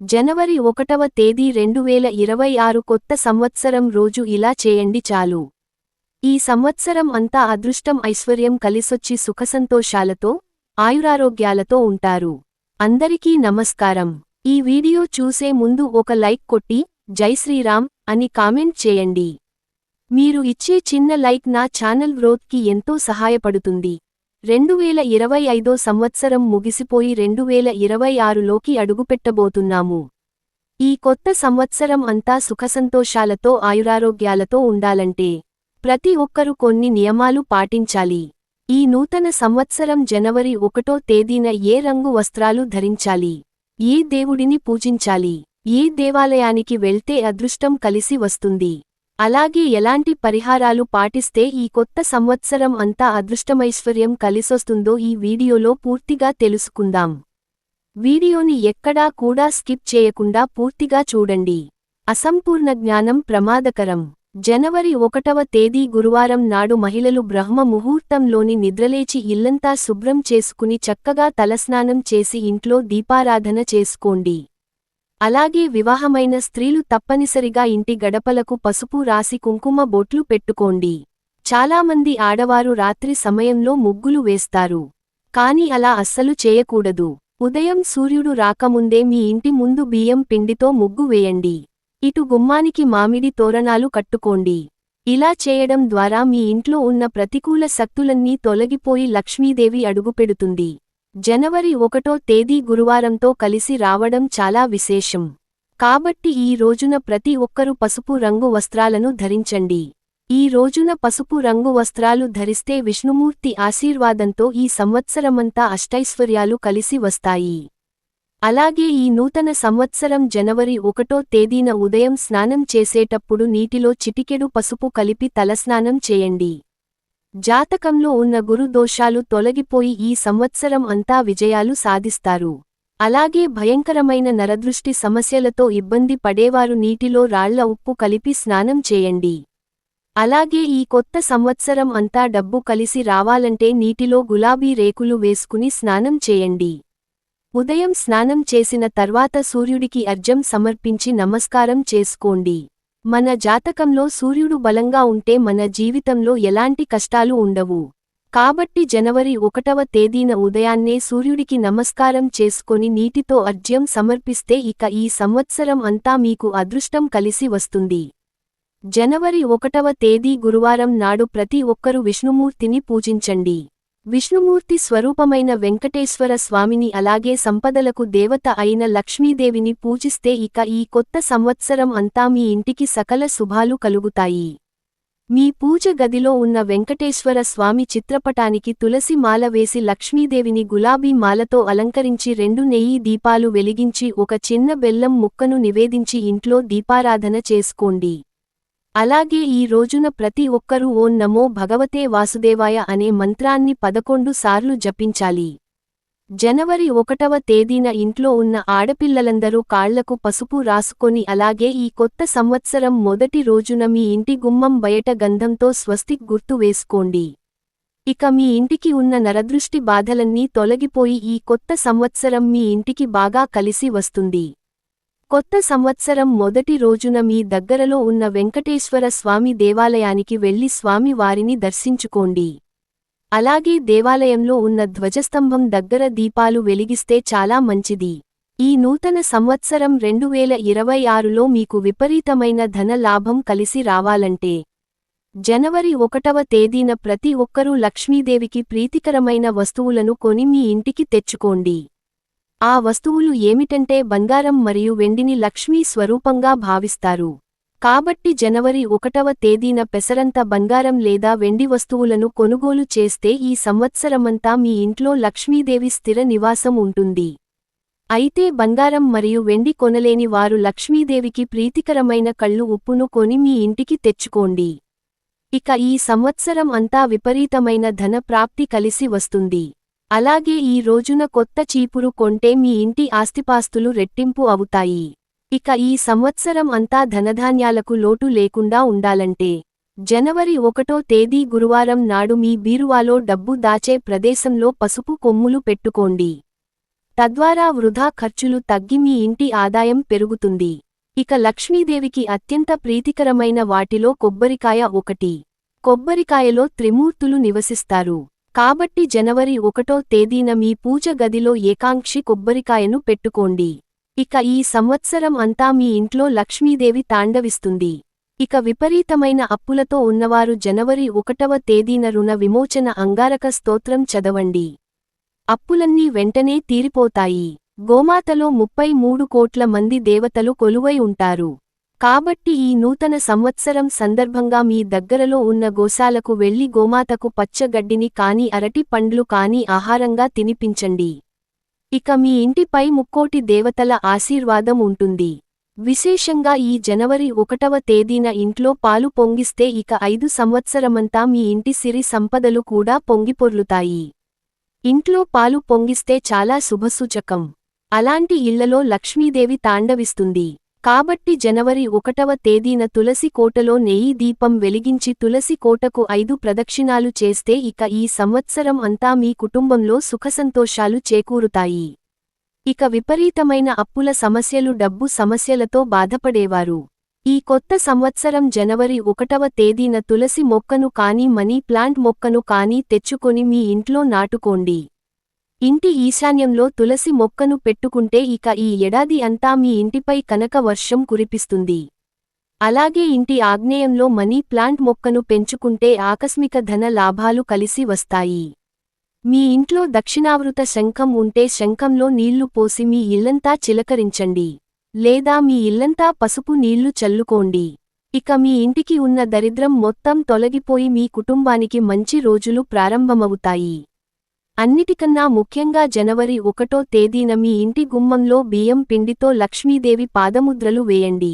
జనవరి ఒకటవ తేదీ రెండు వేల ఇరవై ఆరు కొత్త సంవత్సరం రోజు ఇలా చేయండి చాలు. ఈ సంవత్సరం అంతా అదృష్టం ఐశ్వర్యం కలిసొచ్చి సుఖసంతోషాలతో ఆయురారోగ్యాలతో ఉంటారు. అందరికీ నమస్కారం. ఈ వీడియో చూసే ముందు ఒక లైక్ కొట్టి జై శ్రీరామ్ అని కామెంట్ చేయండి. మీరు ఇచ్చే చిన్న లైక్ నా ఛానల్ గ్రోత్కి ఎంతో సహాయపడుతుంది. రెండు వేల ఇరవై ఐదో సంవత్సరం ముగిసిపోయి రెండు వేల ఇరవై ఆరులోకి అడుగుపెట్టబోతున్నాము. ఈ కొత్త సంవత్సరం అంతా సుఖసంతోషాలతో ఆయురారోగ్యాలతో ఉండాలంటే ప్రతి ఒక్కరూ కొన్ని నియమాలు పాటించాలి. ఈ నూతన సంవత్సరం జనవరి ఒకటో తేదీన ఏ రంగు వస్త్రాలు ధరించాలి? ఏ దేవుడిని పూజించాలి? ఏ దేవాలయానికి వెళ్తే అదృష్టం కలిసి వస్తుంది? అలాగే ఎలాంటి పరిహారాలు పాటిస్తే ఈ కొత్త సంవత్సరం అంతా అదృష్టమైశ్వర్యం కలిసొస్తుందో ఈ వీడియోలో పూర్తిగా తెలుసుకుందాం. వీడియోని ఎక్కడా కూడా స్కిప్ చేయకుండా పూర్తిగా చూడండి. అసంపూర్ణ జ్ఞానం ప్రమాదకరం. జనవరి ఒకటవ తేదీ గురువారం నాడు మహిళలు బ్రహ్మ ముహూర్తంలోని నిద్రలేచి ఇల్లంతా శుభ్రం చేసుకుని చక్కగా తలస్నానం చేసి ఇంట్లో దీపారాధన చేసుకోండి. అలాగే వివాహమైన స్త్రీలు తప్పనిసరిగా ఇంటి గడపలకు పసుపు రాసి కుంకుమ బొట్లు పెట్టుకోండి. చాలామంది ఆడవారు రాత్రి సమయంలో ముగ్గులు వేస్తారు. కాని అలా అస్సలు చేయకూడదు. ఉదయం సూర్యుడు రాకముందే మీ ఇంటి ముందు బియ్యం పిండితో ముగ్గు వేయండి. ఇటు గుమ్మానికి మామిడి తోరణాలు కట్టుకోండి. ఇలా చేయడం ద్వారా మీ ఇంట్లో ఉన్న ప్రతికూల శక్తులన్నీ తొలగిపోయి లక్ష్మీదేవి అడుగుపెడుతుంది. జనవరి ఒకటో తేదీ గురువారంతో కలిసి రావడం చాలా విశేషం. కాబట్టి ఈ రోజున ప్రతి ఒక్కరూ పసుపు రంగు వస్త్రాలను ధరించండి. ఈ రోజున పసుపు రంగు వస్త్రాలు ధరిస్తే విష్ణుమూర్తి ఆశీర్వాదంతో ఈ సంవత్సరమంతా అష్టైశ్వర్యాలు కలిసి వస్తాయి. అలాగే ఈ నూతన సంవత్సరం జనవరి ఒకటో తేదీన ఉదయం స్నానం చేసేటప్పుడు నీటిలో చిటికెడు పసుపు కలిపి తలస్నానం చేయండి. జాతకంలో ఉన్న గురు దోషాలు తొలగిపోయి ఈ సంవత్సరం అంతా విజయాలు సాధిస్తారు. అలాగే భయంకరమైన నరదృష్టి సమస్యలతో ఇబ్బంది పడేవారు నీటిలో రాళ్ళ ఉప్పు కలిపి స్నానం చేయండి. అలాగే ఈ కొత్త సంవత్సరం అంతా డబ్బు కలిసి రావాలంటే నీటిలో గులాబీ రేకులు వేసుకుని స్నానం చేయండి. ఉదయం స్నానం చేసిన తర్వాత సూర్యుడికి అర్జం సమర్పించి నమస్కారం చేసుకోండి. మన జాతకంలో సూర్యుడు బలంగా ఉంటే మన జీవితంలో ఎలాంటి కష్టాలు ఉండవు. కాబట్టి జనవరి ఒకటవ తేదీన ఉదయాన్నే సూర్యుడికి నమస్కారం చేసుకొని నీటితో అర్జ్యం సమర్పిస్తే ఇక ఈ సంవత్సరం అంతా మీకు అదృష్టం కలిసి వస్తుంది. జనవరి ఒకటవ తేదీ గురువారం నాడు ప్రతి ఒక్కరూ విష్ణుమూర్తిని పూజించండి. విష్ణుమూర్తి స్వరూపమైన వెంకటేశ్వర స్వామిని అలాగే సంపదలకు దేవత అయిన లక్ష్మీదేవిని పూజిస్తే ఇక ఈ కొత్త సంవత్సరం అంతా మీ ఇంటికి సకల శుభాలు కలుగుతాయి. మీ పూజ గదిలో ఉన్న వెంకటేశ్వర స్వామి చిత్రపటానికి తులసి మాల వేసి లక్ష్మీదేవిని గులాబీ మాలతో అలంకరించి రెండు నెయ్యి దీపాలు వెలిగించి ఒక చిన్న బెల్లం ముక్కను నివేదించి ఇంట్లో దీపారాధన చేసుకోండి. అలాగే ఈ రోజున ప్రతి ఒక్కరూ ఓం నమో భగవతే వాసుదేవాయ అనే మంత్రాన్ని పదకొండు సార్లు జపించాలి. జనవరి ఒకటవ తేదీన ఇంట్లో ఉన్న ఆడపిల్లలందరూ కాళ్ళకు పసుపు రాసుకొని అలాగే ఈ కొత్త సంవత్సరం మొదటి రోజున మీ ఇంటి గుమ్మం బయట గంధంతో స్వస్తిక్ గుర్తు వేసుకోండి. ఇక మీ ఇంటికి ఉన్న నరదృష్టి బాధలన్నీ తొలగిపోయి ఈ కొత్త సంవత్సరం మీ ఇంటికి బాగా కలిసి వస్తుంది. కొత్త సంవత్సరం మొదటి రోజున మీ దగ్గరలో ఉన్న వెంకటేశ్వర స్వామి దేవాలయానికి వెళ్ళి స్వామి వారిని దర్శించుకోండి. అలాగే దేవాలయంలో ఉన్న ధ్వజస్తంభం దగ్గర దీపాలు వెలిగిస్తే చాలా మంచిది. ఈ నూతన సంవత్సరం రెండు వేల ఇరవై ఆరులో మీకు విపరీతమైన ధన లాభం కలిసి రావాలంటే జనవరి ఒకటవ తేదీన ప్రతి ఒక్కరూ లక్ష్మీదేవికి ప్రీతికరమైన వస్తువులను కొని మీ ఇంటికి తెచ్చుకోండి. ఆ వస్తువులు ఏమిటంటే బంగారం మరియు వెండిని లక్ష్మీ స్వరూపంగా భావిస్తారు. కాబట్టి జనవరి ఒకటవ తేదీన పెసరంత బంగారం లేదా వెండి వస్తువులను కొనుగోలు చేస్తే ఈ సంవత్సరమంతా మీ ఇంట్లో లక్ష్మీదేవి స్థిర నివాసం ఉంటుంది. అయితే బంగారం మరియు వెండి కొనలేని వారు లక్ష్మీదేవికి ప్రీతికరమైన కళ్ళు ఉప్పును కొని మీ ఇంటికి తెచ్చుకోండి. ఇక ఈ సంవత్సరం అంతా విపరీతమైన ధన ప్రాప్తి కలిసి వస్తుంది. అలాగే ఈ రోజున కొత్త చీపురు కొంటే మీ ఇంటి ఆస్తిపాస్తులు రెట్టింపు అవుతాయి. ఇక ఈ సంవత్సరం అంతా ధనధాన్యాలకు లోటు లేకుండా ఉండాలంటే జనవరి ఒకటో తేదీ గురువారం నాడు మీ బీరువాలో డబ్బు దాచే ప్రదేశంలో పసుపు కొమ్ములు పెట్టుకోండి. తద్వారా వృధా ఖర్చులు తగ్గి మీ ఇంటి ఆదాయం పెరుగుతుంది. ఇక లక్ష్మీదేవికి అత్యంత ప్రీతికరమైన వాటిలో కొబ్బరికాయ ఒకటి. కొబ్బరికాయలో త్రిమూర్తులు నివసిస్తారు. కాబట్టి జనవరి ఒకటో తేదీన మీ పూజ గదిలో ఏకాంక్షి కొబ్బరికాయను పెట్టుకోండి. ఇక ఈ సంవత్సరం అంతా మీ ఇంట్లో లక్ష్మీదేవి తాండవిస్తుంది. ఇక విపరీతమైన అప్పులతో ఉన్నవారు జనవరి ఒకటవ తేదీన రుణ విమోచన అంగారక స్తోత్రం చదవండి. అప్పులన్నీ వెంటనే తీరిపోతాయి. గోమాతలో ముప్పై మూడు కోట్ల మంది దేవతలు కొలువై ఉంటారు. కాబట్టి ఈ నూతన సంవత్సరం సందర్భంగా మీ దగ్గరలో ఉన్న గోశాలకు వెళ్ళి గోమాతకు పచ్చగడ్డిని కాని అరటి పండ్లు కాని ఆహారంగా తినిపించండి. ఇక మీ ఇంటిపై ముక్కోటి దేవతల ఆశీర్వాదం ఉంటుంది. విశేషంగా ఈ జనవరి ఒకటవ తేదీన ఇంట్లో పాలు పొంగిస్తే ఇక ఐదు సంవత్సరమంతా మీ ఇంటి సిరి సంపదలు కూడా పొంగిపొర్లుతాయి ఇంట్లో పాలు పొంగిస్తే చాలా శుభసూచకం. అలాంటి ఇళ్ళలో లక్ష్మీదేవి తాండవిస్తుంది. కాబట్టి జనవరి ఒకటవ తేదీన తులసి కోటలో నెయ్యి దీపం వెలిగించి తులసి కోటకు ఐదు ప్రదక్షిణాలు చేస్తే ఇక ఈ సంవత్సరం అంతా మీ కుటుంబంలో సుఖసంతోషాలు చేకూరుతాయి. ఇక విపరీతమైన అప్పుల సమస్యలు డబ్బు సమస్యలతో బాధపడేవారు. ఈ కొత్త సంవత్సరం జనవరి ఒకటవ తేదీన తులసి మొక్కను కానీ మనీ ప్లాంట్ మొక్కను కానీ తెచ్చుకొని మీ ఇంట్లో నాటుకోండి. ఇంటి ఈశాన్యంలో తులసి మొక్కను పెట్టుకుంటే ఇక ఈ ఏడాది అంతా మీ ఇంటిపై కనక వర్షం కురిపిస్తుంది. అలాగే ఇంటి ఆగ్నేయంలో మనీ ప్లాంట్ మొక్కను పెంచుకుంటే ఆకస్మిక ధన లాభాలు కలిసి వస్తాయి. మీ ఇంట్లో దక్షిణావృత శంఖం ఉంటే శంఖంలో నీళ్ళు పోసి మీ ఇల్లంతా చిలకరించండి. లేదా మీ ఇల్లంతా పసుపు నీళ్ళు చల్లుకోండి. ఇక మీ ఇంటికి ఉన్న దరిద్రం మొత్తం తొలగిపోయి మీ కుటుంబానికి మంచి రోజులు ప్రారంభమవుతాయి. అన్నిటికన్నా ముఖ్యంగా జనవరి ఒకటో తేదీన మీ ఇంటి గుమ్మంలో బియ్యం పిండితో లక్ష్మీదేవి పాదముద్రలు వేయండి.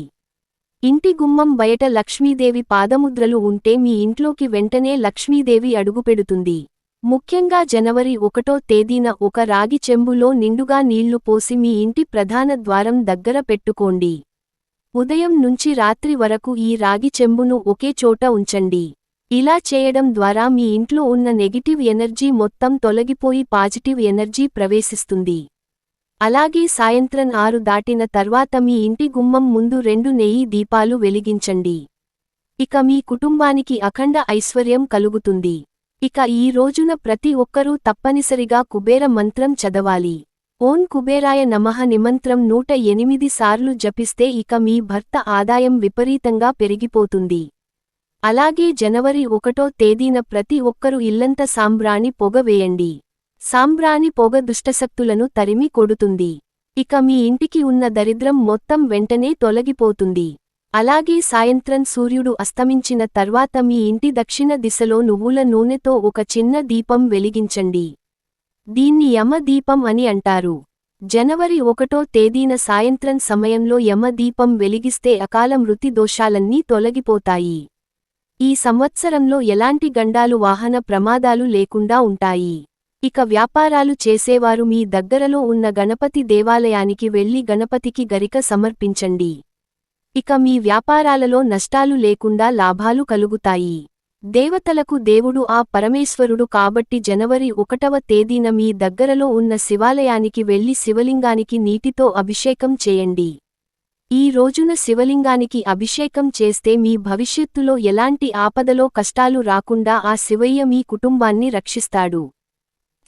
ఇంటి గుమ్మం బయట లక్ష్మీదేవి పాదముద్రలు ఉంటే మీ ఇంట్లోకి వెంటనే లక్ష్మీదేవి అడుగుపెడుతుంది. ముఖ్యంగా జనవరి ఒకటో తేదీన ఒక రాగి చెంబులో నిండుగా నీళ్ళు పోసి మీ ఇంటి ప్రధాన ద్వారం దగ్గర పెట్టుకోండి. ఉదయం నుంచి రాత్రి వరకు ఈ రాగి చెంబును ఒకే చోట ఉంచండి. ఇలా చేయడం ద్వారా మీ ఇంట్లో ఉన్న నెగిటివ్ ఎనర్జీ మొత్తం తొలగిపోయి పాజిటివ్ ఎనర్జీ ప్రవేశిస్తుంది. అలాగే సాయంత్రం ఆరు దాటిన తర్వాత మీ ఇంటి గుమ్మం ముందు రెండు నెయ్యి దీపాలు వెలిగించండి. ఇక మీ కుటుంబానికి అఖండ ఐశ్వర్యం కలుగుతుంది. ఇక ఈ రోజున ప్రతి ఒక్కరూ తప్పనిసరిగా కుబేర మంత్రం చదవాలి. ఓం కుబేరాయ నమః నిమంత్రం నూట ఎనిమిది సార్లు జపిస్తే ఇక మీ భర్త ఆదాయం విపరీతంగా పెరిగిపోతుంది. అలాగే జనవరి ఒకటో తేదీన ప్రతి ఒక్కరు ఇల్లంత సాంబ్రాణి పొగ వేయండి. సాంబ్రాణి పొగ దుష్టశక్తులను తరిమి కొడుతుంది. ఇక మీ ఇంటికి ఉన్న దరిద్రం మొత్తం వెంటనే తొలగిపోతుంది. అలాగే సాయంత్రం సూర్యుడు అస్తమించిన తర్వాత మీ ఇంటి దక్షిణ దిశలో నువ్వుల నూనెతో ఒక చిన్న దీపం వెలిగించండి. దీన్ని యమదీపం అని అంటారు. జనవరి ఒకటో తేదీన సాయంత్రం సమయంలో యమదీపం వెలిగిస్తే అకాల మృతి దోషాలన్నీ తొలగిపోతాయి. ఈ సంవత్సరంలో ఎలాంటి గండాలు వాహన ప్రమాదాలు లేకుండా ఉంటాయి. ఇక వ్యాపారాలు చేసేవారు మీ దగ్గరలో ఉన్న గణపతి దేవాలయానికి వెళ్ళి గణపతికి గరిక సమర్పించండి. ఇక మీ వ్యాపారాలలో నష్టాలు లేకుండా లాభాలు కలుగుతాయి. దేవతలకు దేవుడు ఆ పరమేశ్వరుడు కాబట్టి జనవరి ఒకటవ తేదీన మీ దగ్గరలో ఉన్న శివాలయానికి వెళ్ళి శివలింగానికి నీటితో అభిషేకం చేయండి. ఈ రోజున శివలింగానికి అభిషేకం చేస్తే మీ భవిష్యత్తులో ఎలాంటి ఆపదలో కష్టాలు రాకుండా ఆ శివయ్య మీ కుటుంబాన్ని రక్షిస్తాడు.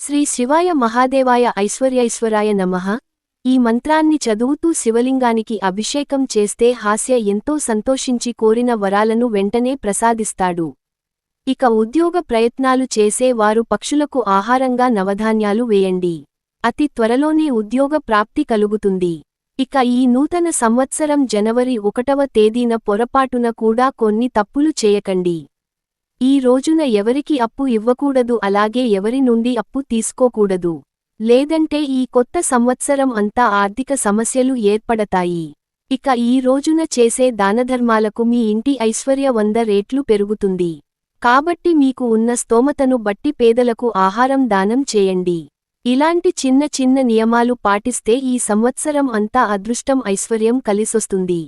శ్రీ శివాయ మహాదేవాయ ఐశ్వర్యైశ్వరాయ నమః. ఈ మంత్రాన్ని చదువుతూ శివలింగానికి అభిషేకం చేస్తే హాస్య ఎంతో సంతోషించి కోరిన వరాలను వెంటనే ప్రసాదిస్తాడు. ఇక ఉద్యోగ ప్రయత్నాలు చేసే వారు పక్షులకు ఆహారంగా నవధాన్యాలు వేయండి. అతి త్వరలోనే ఉద్యోగ ప్రాప్తి కలుగుతుంది. ఇక ఈ నూతన సంవత్సరం జనవరి ఒకటవ తేదీన పొరపాటున కూడా కొన్ని తప్పులు చేయకండి. ఈ రోజున ఎవరికి అప్పు ఇవ్వకూడదు అలాగే ఎవరి నుండి అప్పు తీసుకోకూడదు. లేదంటే ఈ కొత్త సంవత్సరం అంతా ఆర్థిక సమస్యలు ఏర్పడతాయి. ఇక ఈ రోజున చేసే దానధర్మాలకు మీ ఇంటి ఐశ్వర్య వంద రేట్లు పెరుగుతుంది. కాబట్టి మీకు ఉన్న స్తోమతను బట్టి పేదలకు ఆహారం దానం చేయండి. ఇలాంటి చిన్న చిన్న నియమాలు పాటిస్తే ఈ సంవత్సరం అంతా అదృష్టం ఐశ్వర్యం కలిసొస్తుంది.